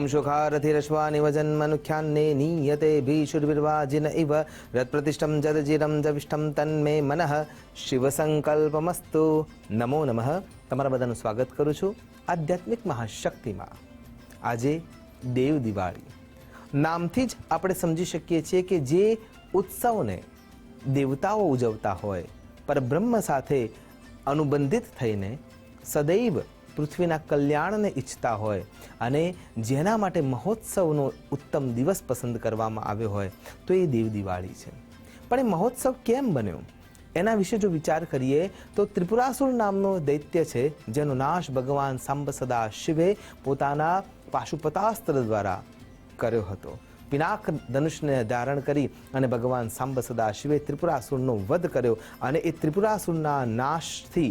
ઓમ શુખારથિરશ્વાનિવ જન્મનુખ્યાન્ને નીયતે ભીષુર્વિર્વાજિન eve રત્પ્રતિષ્ઠમ જદજીરમ જવિષ્ઠમ તન્મે મનઃ શિવસંકલ્પમસ્તુ નમો નમઃ તમારા બધાનું સ્વાગત કરું છું આધ્યાત્મિક મહાશક્તિમાં. આજે દેવ દિવાળી. નામથી જ આપણે સમજી શકીએ છીએ કે જે ઉત્સવને દેવતાઓ ઉજવતા હોય, પરબ્રહ્મ સાથે અનુબંધિત થઈને સદૈવ પૃથ્વીના કલ્યાણને ઈચ્છતા હોય અને જેના માટે મહોત્સવનો ઉત્તમ દિવસ પસંદ કરવામાં આવ્યો હોય તો એ દેવ દિવાળી છે. પણ એ મહોત્સવ કેમ બન્યો? એના વિશે જો વિચાર કરીએ તો ત્રિપુરાસુર નામનો દૈત્ય છે, જેનો નાશ ભગવાન સાંબ સદા શિવે પોતાના પાશુપતાસ્ત્ર દ્વારા કર્યો હતો. પિનાક ધનુષને ધારણ કરી અને ભગવાન સાંબ સદા શિવે ત્રિપુરાસુરનો વધ કર્યો અને એ ત્રિપુરાસુરના નાશથી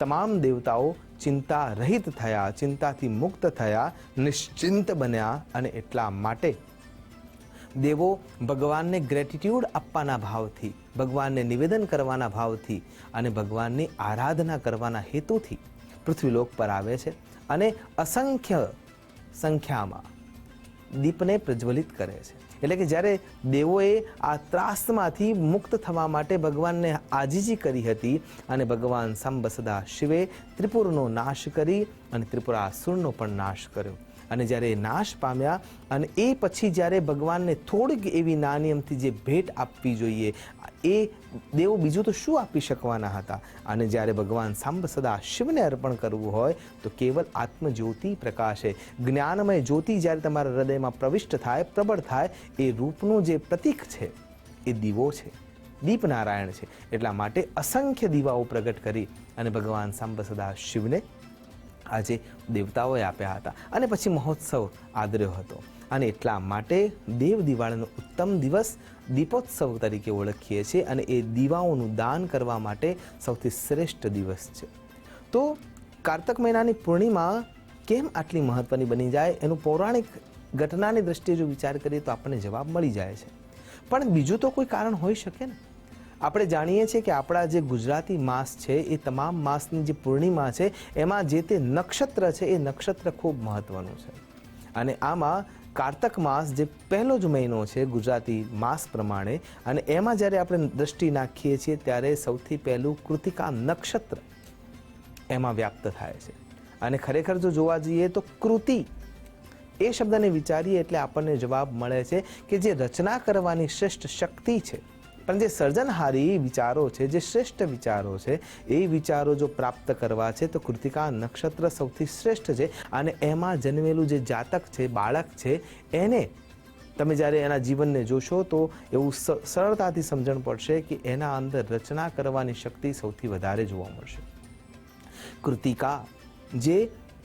તમામ દેવતાઓ ચિંતા રહિત થયા, ચિંતાથી મુક્ત થયા, નિશ્ચિંત બન્યા અને એટલા માટે દેવો ભગવાનને ગ્રેટિટ્યૂડ આપવાના ભાવથી, ભગવાનને નિવેદન કરવાના ભાવથી અને ભગવાનની આરાધના કરવાના હેતુથી પૃથ્વીલોક પર આવે છે અને અસંખ્ય સંખ્યામાં દીપને પ્રજ્વલિત કરે છે. એટલે કે જ્યારે દેવોએ આ ત્રાસમાંથી મુક્ત થવા માટે ભગવાનને આજીજી કરી હતી અને ભગવાન સાંબ સદા શિવે ત્રિપુરનો નાશ કરી અને ત્રિપુરાસુરનો પણ નાશ કર્યો. અને જ્યારે એ નાશ પામ્યા અને એ પછી જ્યારે ભગવાનને થોડીક એવી નાની અમથી જે ભેટ આપવી જોઈએ, એ દેવો બીજું તો શું આપી શકવાના હતા? અને જ્યારે ભગવાન સાંભ સદા શિવને અર્પણ કરવું હોય, તો કેવલ આત્મજ્યોતિ પ્રકાશે. જ્ઞાનમય જ્યોતિ જ્યારે તમારા હૃદયમાં પ્રવિષ્ટ થાય, પ્રબળ થાય, એ રૂપનું જે પ્રતીક છે, એ દીવો છે. દીપનારાયણ છે. એટલા માટે અસંખ્ય દીવાઓ પ્રગટ કરી અને ભગવાન સાંબ સદા શિવને આજે દેવતાઓએ આપ્યા હતા અને પછી મહોત્સવ આદર્યો હતો. અને એટલા માટે દેવ દિવાળીનો ઉત્તમ દિવસ દીપોત્સવ તરીકે ઓળખીએ છીએ અને એ દીવાઓનું દાન કરવા માટે સૌથી શ્રેષ્ઠ દિવસ છે. તો કારતક મહિનાની પૂર્ણિમા કેમ આટલી મહત્ત્વની બની જાય? એનું પૌરાણિક ઘટનાની દ્રષ્ટિએ જો વિચાર કરીએ તો આપણને જવાબ મળી જાય છે. પણ બીજું તો કોઈ કારણ હોઈ શકે ને? આપણે જાણીએ છીએ કે આપણા જે ગુજરાતી માસ છે, એ તમામ માસની જે પૂર્ણિમા છે, એમાં જે તે નક્ષત્ર છે, એ નક્ષત્ર ખૂબ મહત્વનું છે. અને આમાં કારતક માસ જે પહેલો જ મહિનો છે ગુજરાતી માસ પ્રમાણે અને એમાં જ્યારે આપણે દ્રષ્ટિ નાખીએ છીએ ત્યારે સૌથી પહેલું કૃતિકા નક્ષત્ર એમાં વ્યાપ્ત થાય છે. અને ખરેખર જો જોવા જઈએ તો કૃતિ એ શબ્દને વિચારીએ એટલે આપણને જવાબ મળે છે કે જે રચના કરવાની શ્રેષ્ઠ શક્તિ છે પણ જે સર્જનહારી વિચારો છે, જે શ્રેષ્ઠ વિચારો છે, એ વિચારો જો પ્રાપ્ત કરવા છે, તો કૃતિકા નક્ષત્ર સૌથી શ્રેષ્ઠ છે અને એમાં જન્મેલું જે જાતક છે, બાળક છે, એને તમે જ્યારે એના જીવનને જોશો, તો એવું સરળતાથી સમજણ પડશે કે એના અંદર રચના કરવાની શક્તિ સૌથી વધારે જોવા મળશે. કૃતિકા, જે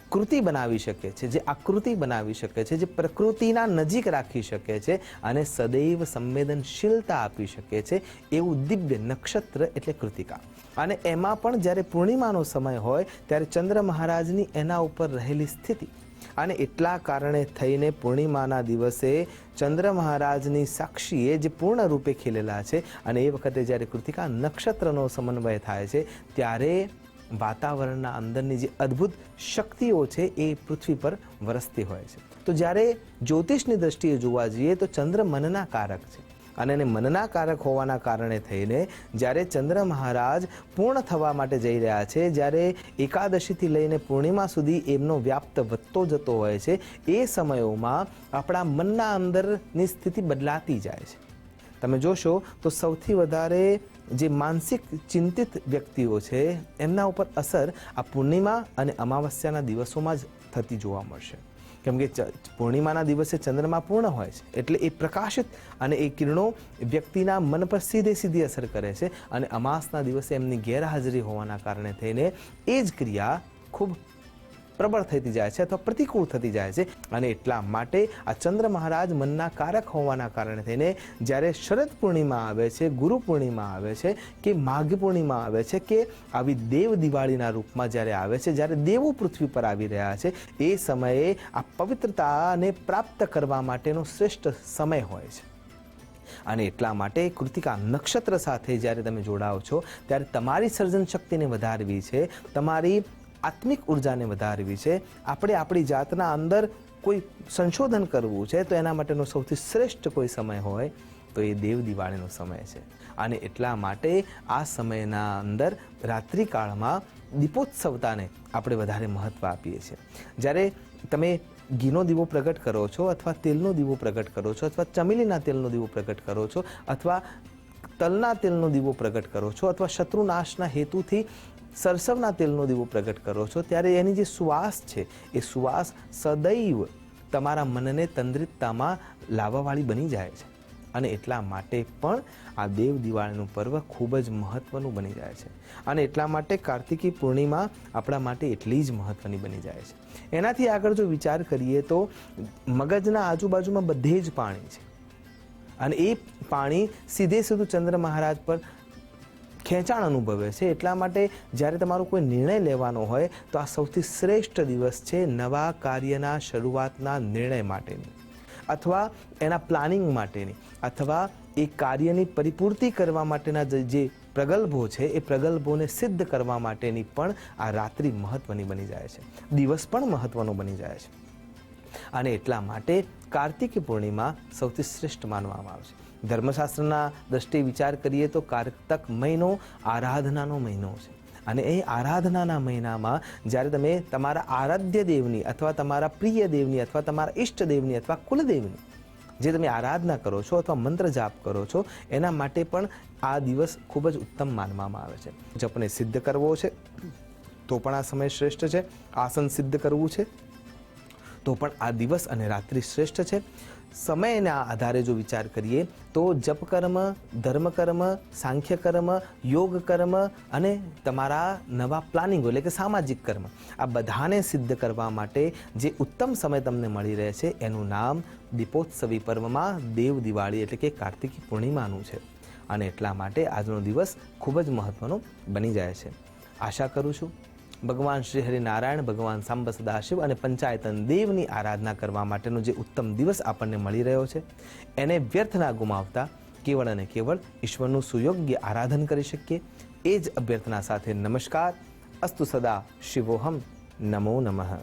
કૃતિ બનાવી શકે છે, જે આકૃતિ બનાવી શકે છે, જે પ્રકૃતિના નજીક રાખી શકે છે અને સદૈવ સંવેદનશીલતા આપી શકે છે એવું દિવ્ય નક્ષત્ર એટલે કૃતિકા. અને એમાં પણ જ્યારે પૂર્ણિમાનો સમય હોય, ત્યારે ચંદ્ર મહારાજની એના ઉપર રહેલી સ્થિતિ અને એટલા કારણે થઈને પૂર્ણિમાના દિવસે ચંદ્ર મહારાજની સાક્ષીએ જે પૂર્ણ રૂપે ખીલેલા છે અને એ વખતે જ્યારે કૃતિકા નક્ષત્રનો સમન્વય થાય છે, ત્યારે વાતાવરણના અંદરની જે અદ્ભુત શક્તિઓ છે એ પૃથ્વી પર વરસતી હોય છે. તો જ્યારે જ્યોતિષની દ્રષ્ટિએ જોવા જઈએ તો ચંદ્ર મનના કારક છે. અને એને મનના કારક હોવાના કારણે થઈને જ્યારે ચંદ્ર મહારાજ પૂર્ણ થવા માટે જઈ રહ્યા છે, જ્યારે એકાદશીથી લઈને પૂર્ણિમા સુધી એમનો વ્યાપ્ત વધતો જતો હોય છે, એ સમયોમાં આપણા મનના અંદરની સ્થિતિ બદલાતી જાય છે. તમે જોશો તો સૌથી વધારે જે માનસિક ચિંતિત વ્યક્તિઓ છે, એમના ઉપર અસર આ પૂર્ણિમા અને અમાવસ્યાના દિવસોમાં જ થતી જોવા મળશે. કેમ કે પૂર્ણિમાના દિવસે ચંદ્રમા પૂર્ણ હોય છે, એટલે એ પ્રકાશિત અને એ કિરણો વ્યક્તિના મન પર સીધે સીધી અસર કરે છે અને અમાસના દિવસે એમની ગેરહાજરી હોવાના કારણે થઈને એ જ ક્રિયા ખૂબ પ્રબળ થતી જાય છે અથવા પ્રતિકૂળ થતી જાય છે. અને એટલા માટે આ ચંદ્ર મહારાજ મનના કારક હોવાના કારણે થઈને જ્યારે શરદ પૂર્ણિમા આવે છે, ગુરુ પૂર્ણિમા આવે છે કે માઘ પૂર્ણિમા આવે છે કે આવી દેવ દિવાળીના રૂપમાં જ્યારે આવે છે, જ્યારે દેવો પૃથ્વી પર આવી રહ્યા છે, એ સમયે આ પવિત્રતાને પ્રાપ્ત કરવા માટેનો શ્રેષ્ઠ સમય હોય છે. અને એટલા માટે કૃતિકા નક્ષત્ર સાથે જ્યારે તમે જોડાઓ છો, ત્યારે તમારી સર્જન શક્તિને વધારવી છે, તમારી આત્મિક ઉર્જાને વધારવી છે. આપણે આપણી જાતના અંદર કોઈ સંશોધન કરવું છે તો એના માટેનો સૌથી શ્રેષ્ઠ કોઈ સમય હોય તો એ દેવ દિવાળીનો સમય છે. અને એટલા માટે આ સમયના અંદર રાત્રિકાળમાં દીપોત્સવતાને આપણે વધારે મહત્ત્વ આપીએ છીએ. જ્યારે તમે ઘીનો દીવો પ્રગટ કરો છો અથવા તેલનો દીવો પ્રગટ કરો છો અથવા ચમેલીના તેલનો દીવો પ્રગટ કરો છો અથવા તલના તેલનો દીવો પ્રગટ કરો છો અથવા શત્રુનાશના હેતુથી સરસવના તેલનો દીવો પ્રગટ કરો છો, ત્યારે એની જે સુવાસ છે, એ સુવાસ સદૈવ તમારા મનને તંદ્રિતતામાં લાવવાવાળી બની જાય છે. અને એટલા માટે પણ આ દેવ દિવાળીનું પર્વ ખૂબ જ મહત્ત્વનું બની જાય છે. અને એટલા માટે કાર્તિકી પૂર્ણિમા આપણા માટે એટલી જ મહત્ત્વની બની જાય છે. એનાથી આગળ જો વિચાર કરીએ તો મગજના આજુબાજુમાં બધે જ પાણી છે. અને એ પાણી સીધે સીધું ચંદ્ર મહારાજ પર ખેંચાણ અનુભવે છે. એટલા માટે જ્યારે તમારો કોઈ નિર્ણય લેવાનો હોય, તો આ સૌથી શ્રેષ્ઠ દિવસ છે નવા કાર્યના શરૂઆતના નિર્ણય માટેની. અથવા એના પ્લાનિંગ માટેની. અથવા એ કાર્યની પરિપૂર્તિ કરવા માટેના જે- પ્રગલ્ભો છે, એ પ્રગલ્ભોને સિદ્ધ કરવા માટેની પણ આ રાત્રિ મહત્વની બની જાય છે. દિવસ પણ મહત્વનો બની જાય છે. અને એટલા માટે કાર્તિકી પૂર્ણિમા સૌથી શ્રેષ્ઠ માનવામાં આવે છે. ધર્મશાસ્ત્રના દ્રષ્ટિએ વિચાર કરીએ તો કારતક મહિનો આરાધનાનો મહિનો છે. અને એ આરાધનાના મહિનામાં જ્યારે તમે તમારા આરાધ્ય દેવની અથવા તમારા પ્રિય દેવની અથવા તમારા ઈષ્ટ દેવની અથવા કુલદેવની જે તમે આરાધના કરો છો અથવા મંત્ર જાપ કરો છો, એના માટે પણ આ દિવસ ખૂબ જ ઉત્તમ માનવામાં આવે છે. જપને સિદ્ધ કરવો છે, તો પણ આ સમય શ્રેષ્ઠ છે. આસન સિદ્ધ કરવું છે, તો પણ આ દિવસ અને રાત્રિ શ્રેષ્ઠ છે. સમયના આધારે જો વિચાર કરીએ તો જપ કર્મ ધર્મ કર્મ સાંખ્ય કર્મ યોગ કર્મ અને તમારા નવા પ્લાનિંગો એટલે કે સામાજિક કર્મ, આ બધાને સિદ્ધ કરવા માટે જે ઉત્તમ સમય તમને મળી રહે છે એનું નામ દીપોત્સવી પર્વમાં દેવ દિવાળી એટલે કે કાર્તિકી પૂર્ણિમાનું છે. અને એટલા માટે આજનો દિવસ ખૂબ જ મહત્વનો બની જાય છે. આશા કરું છું ભગવાન શ્રી હરિનારાયણ, ભગવાન સાંબ સદાશિવ અને પંચાયતન દેવની આરાધના કરવા માટેનો જે ઉત્તમ દિવસ આપણને મળી રહ્યો છે, એને વ્યર્થ ના ગુમાવતા કેવળ અને કેવળ ઈશ્વરનું સુયોગ્ય આરાધન કરી શકીએ. એ જ અભ્યર્થના સાથે નમસ્કાર. અસ્તુ સદા શિવોહમ. નમો નમઃ.